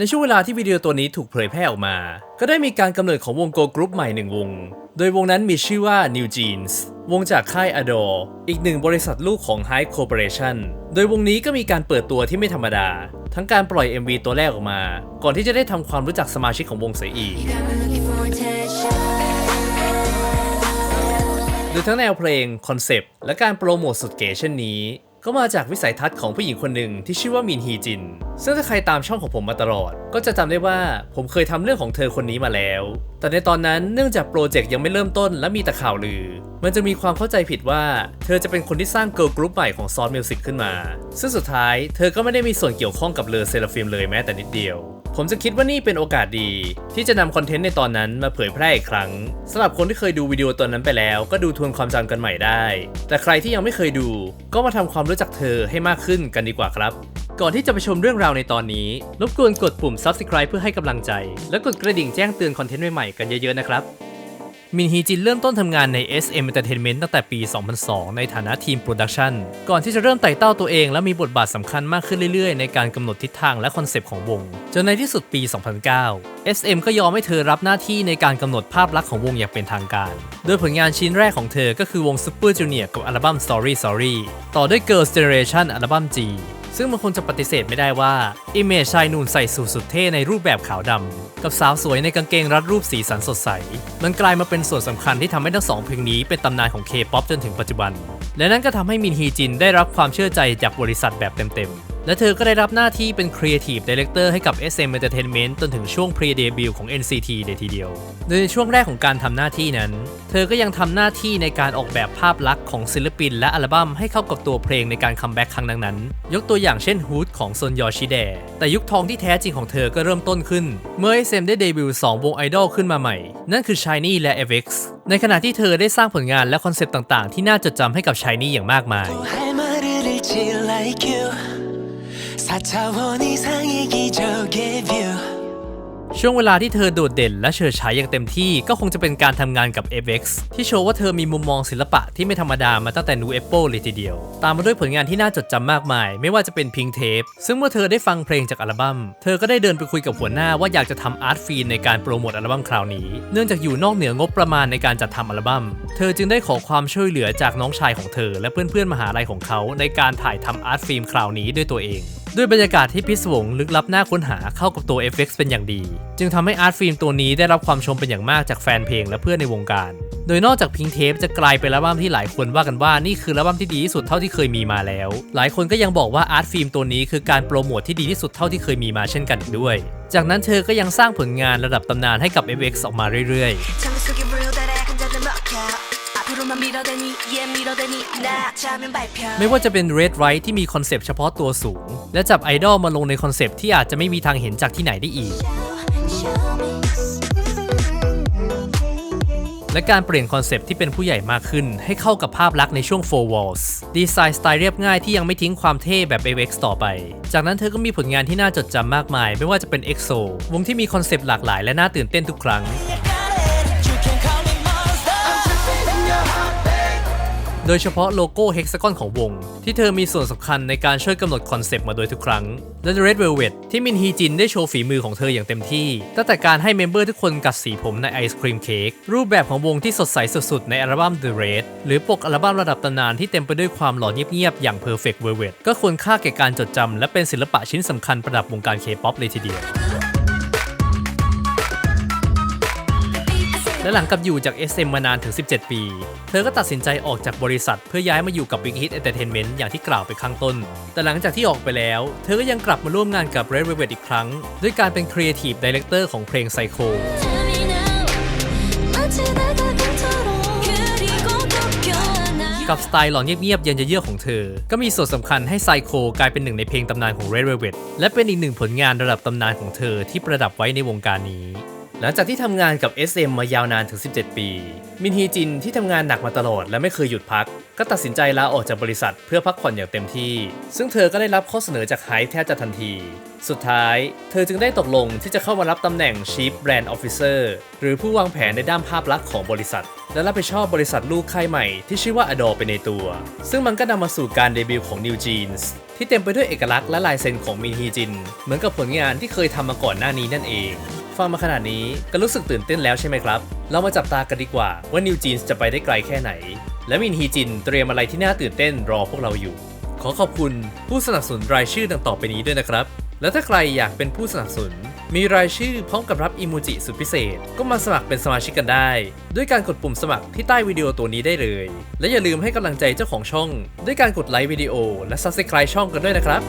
ในช่วงเวลาที่วิดีโอตัวนี้ถูกเผยแพร่ออกมา ก็ได้มีการกำเนิดของวงโกกรุ๊ปใหม่หนึ่งวง โดยวงนั้นมีชื่อว่า New Jeans วงจากค่าย Adore อีกหนึ่งบริษัทลูกของ High Corporation โดยวงนี้ก็มีการเปิดตัวที่ไม่ธรรมดา ทั้งการปล่อย MV ตัวแรกออกมา ก่อนที่จะได้ทำความรู้จักสมาชิกของวงเสียอีก โดยทั้งแนวเพลง คอนเซปต์ และการโปรโมทสุดเก๋เช่นนี้ ก็มาจากวิสัยทัศน์ของผู้หญิงคนหนึ่งที่ชื่อว่ามินฮีจิน ซึ่งถ้าใครตามช่องของผมมาตลอด ก็จะจำได้ว่าผมเคยทำเรื่องของเธอคนนี้มาแล้ว แต่ในตอนนั้นเนื่องจากโปรเจกต์ยังไม่เริ่มต้นและมีแต่ข่าวลือ มันจะมีความเข้าใจผิดว่า เธอจะเป็นคนที่สร้างเกิร์ลกรุ๊ปใหม่ของซอนมิวสิกขึ้นมา ซึ่งสุดท้ายเธอก็ไม่ได้มีส่วนเกี่ยวข้องกับเลอเซราฟิมเลยแม้แต่นิดเดียว ผมจะคิดว่านี่เป็นโอกาสดี ที่จะนำคอนเทนต์ในตอนนั้นมาเผยแพร่อีกครั้งสำหรับคนที่เคยดูวิดีโอตอนนั้นไปแล้ว ก็ดูทวนความจำกันใหม่ได้ แต่ใครที่ยังไม่เคยดู ก็มาทำความรู้จักเธอให้มากขึ้นกันดีกว่าครับ ก่อนที่จะไปชมเรื่องราวในตอนนี้ รบกวนกดปุ่ม subscribe เพื่อให้กำลังใจ และกดกระดิ่งแจ้งเตือนคอนเทนต์ใหม่ๆกันเยอะๆนะครับ มินฮีจินเริ่มต้นทำงานใน SM Entertainment ตั้งแต่ปี 2002 ในฐานะทีมโปรดักชันก่อนที่จะเริ่มไต่เต้าตัวเองและมีบทบาทสำคัญมากขึ้นเรื่อยๆ ในการกำหนดทิศทางและคอนเซปต์ของวง จนในที่สุดปี 2009 SM ก็ยอมให้เธอรับหน้าที่ในการกำหนดภาพลักษณ์ของวงอย่างเป็นทางการ โดยผลงานชิ้นแรกของเธอก็คือวง Super Junior กับอัลบั้ม Sorry Sorry ต่อด้วย Girls Generation อัลบั้ม G ซึ่งมันคงจะปฏิเสธไม่ได้ว่า อิเมจชายหนุ่มใส่สูทสุดเท่ในรูปแบบขาวดำกับสาวสวยในกางเกงรัดรูปสีสันสดใส มันกลายมาเป็นส่วนสำคัญที่ทำให้ทั้งสองเพลงนี้เป็นตำนานของเคป๊อปจนถึงปัจจุบัน และนั่นก็ทำให้มินฮีจินได้รับความเชื่อใจจากบริษัทแบบเต็มๆ และเธอก็ได้รับหน้าที่เป็น Creative Director ให้กับ SM Entertainment จนถึงช่วง Pre-debut ของ NCT เลยทีเดียว โดยในช่วงแรกของการทำหน้าที่นั้น เธอก็ยังทำหน้าที่ในการออกแบบภาพลักษณ์ของศิลปินและอัลบั้มให้เข้ากับตัวเพลงในการคัมแบ็กครั้งนั้นๆ ยกตัวอย่างเช่น Hood ของซนยอชิแดแต่ยุคทองที่แท้จริงของเธอก็เริ่มต้นขึ้น เมื่อ SM ได้เดบิวต์2วงไอดอลขึ้นมาใหม่ นั่นคือ Shiny และ FX ในขณะที่เธอได้สร้างผลงานและคอนเซปต์ต่างๆ ที่น่าจดจำให้กับ Shiny อย่างมากมาย 4차원 이상의 기적의 view ช่วงเวลาที่เธอโดดเด่นและเฉิดฉายอย่างเต็มที่ก็คงจะเป็นการทำงานกับ FX ที่โชว์ว่าเธอมีมุมมองศิลปะที่ไม่ธรรมดามาตั้งแต่ New Apple เลยทีเดียว ตามมาด้วยผลงานที่น่าจดจำมากมาย ไม่ว่าจะเป็น Pink Tape ซึ่งเมื่อเธอได้ฟังเพลงจากอัลบั้มเธอก็ได้เดินไปคุยกับหัวหน้าว่าอยากจะทำอาร์ตฟีนในการโปรโมทอัลบั้มคราวนี้ เนื่องจากอยู่นอกเหนืองบประมาณในการจัดทำอัลบั้มเธอจึงได้ขอความช่วยเหลือจากน้องชายของเธอ และเพื่อนๆมหาลัยของเขาในการถ่ายทำอาร์ตฟิล์มคราวนี้ด้วยตัวเอง ด้วยบรรยากาศที่พิศวงลึกลับน่าค้นหาเข้ากับตัว FX เป็นอย่างดี จึงทำให้อาร์ตฟิล์มตัวนี้ได้รับความชมเป็นอย่างมากจากแฟนเพลงและเพื่อนในวงการ โดยนอกจากพิงเทปจะกลายเป็นอัลบั้มที่หลายคนว่ากันว่านี่คืออัลบั้มที่ดีที่สุดเท่าที่เคยมีมาแล้ว หลายคนก็ยังบอกว่าอาร์ตฟิล์มตัวนี้คือการโปรโมทที่ดีที่สุดเท่าที่เคยมีมาเช่นกันด้วย จากนั้นเธอก็ยังสร้างผลงานระดับตำนานให้กับ FX ออกมาเรื่อยๆ ไม่ว่าจะเป็น Red Right ที่มีคอนเซปต์เฉพาะตัวสูง และจับไอดอลมาลงในคอนเซปต์ที่อาจจะไม่มีทางเห็นจากที่ไหนได้อีก และการเปลี่ยนคอนเซปต์ที่เป็นผู้ใหญ่มากขึ้น ให้เข้ากับภาพลักษณ์ในช่วง Four Walls ดีไซน์สไตล์เรียบง่ายที่ยังไม่ทิ้งความเท่แบบ AVX ต่อไป จากนั้นเธอก็มีผลงานที่น่าจดจำมากมาย ไม่ว่าจะเป็น EXO วงที่มีคอนเซปต์หลากหลายและน่าตื่นเต้นทุกครั้ง โดยเฉพาะโลโก้เฮกซากอนของวง ที่เธอมีส่วนสำคัญในการช่วยกำหนดคอนเซปต์มาโดยทุกครั้ง และ Red Velvet ที่มินฮีจินได้โชว์ฝีมือของเธออย่างเต็มที่ ตั้งแต่การให้เมมเบอร์ทุกคนกัดสีผมในไอศครีมเค้กรูปแบบของวงที่สดใสสุดๆในอัลบั้ม The Red หรือปกอัลบั้มระดับตำนานที่เต็มไปด้วยความหล่อเงียบๆอย่าง Perfect Velvet ก็ควรค่าแก่การจดจำและเป็นศิลปะชิ้นสำคัญประดับวงการ K-POP เลยทีเดียว และหลังกับอยู่จาก SM มานานถึง 17 ปี เธอก็ตัดสินใจออกจากบริษัท เพื่อย้ายมาอยู่กับ Big Hit Entertainment อย่างที่กล่าวไปข้างต้น แต่หลังจากที่ออกไปแล้ว เธอก็ยังกลับมาร่วมงานกับ Red Velvet อีกครั้ง ด้วยการเป็น Creative Director ของเพลง Psycho กับสไตล์หล่อเงียบๆเย็นเยือกของเธอ ก็มีส่วนสำคัญให้ไซโคกลายเป็นหนึ่งในเพลงตำนานของ Red Velvet และเป็นอีกหนึ่งผลงานระดับตำนานของเธอที่ประดับไว้ในวงการนี้ หลังจากที่ทำงานกับ SM มายาวนานถึง 17 ปี มินฮีจินที่ทำงานหนักมาตลอดและไม่เคยหยุดพัก ก็ตัดสินใจลาออกจากบริษัทเพื่อพักผ่อนอย่างเต็มที่ ซึ่งเธอก็ได้รับข้อเสนอจากไฮแทบจะทันที สุดท้าย เธอจึงได้ตกลงที่จะเข้ามารับตำแหน่ง Chief Brand Officer หรือผู้วางแผนในด้านภาพลักษณ์ของบริษัท และรับผิดชอบบริษัทลูกค่ายใหม่ที่ชื่อว่า Adore ไปในตัว ซึ่งมันก็นำมาสู่การเดบิวต์ของ New Jeans ที่เต็มไปด้วยเอกลักษณ์และลายเซ็นของมินฮีจิน เหมือนกับผลงานที่เคยทำมาก่อนหน้านี้นั่นเอง ฟังมาขนาดนี้ก็รู้สึกตื่นเต้นแล้วใช่ไหมครับ เรามาจับตากันดีกว่าว่า New Jeans จะไปได้ไกลแค่ไหน และมินฮีจินเตรียมอะไรที่น่าตื่นเต้นรอพวกเราอยู่ ขอขอบคุณผู้สนับสนุนรายชื่อดังต่อไปนี้ด้วยนะครับ และถ้าใครอยากเป็นผู้สนับสนุน มีรายชื่อพร้อมกับรับอิโมจิสุดพิเศษ ก็มาสมัครเป็นสมาชิกกันได้ ด้วยการกดปุ่มสมัครที่ใต้วิดีโอตัวนี้ได้เลย และอย่าลืมให้กำลังใจเจ้าของช่อง ด้วยการกดไลค์วิดีโอและ Subscribe ช่องกันด้วยนะครับ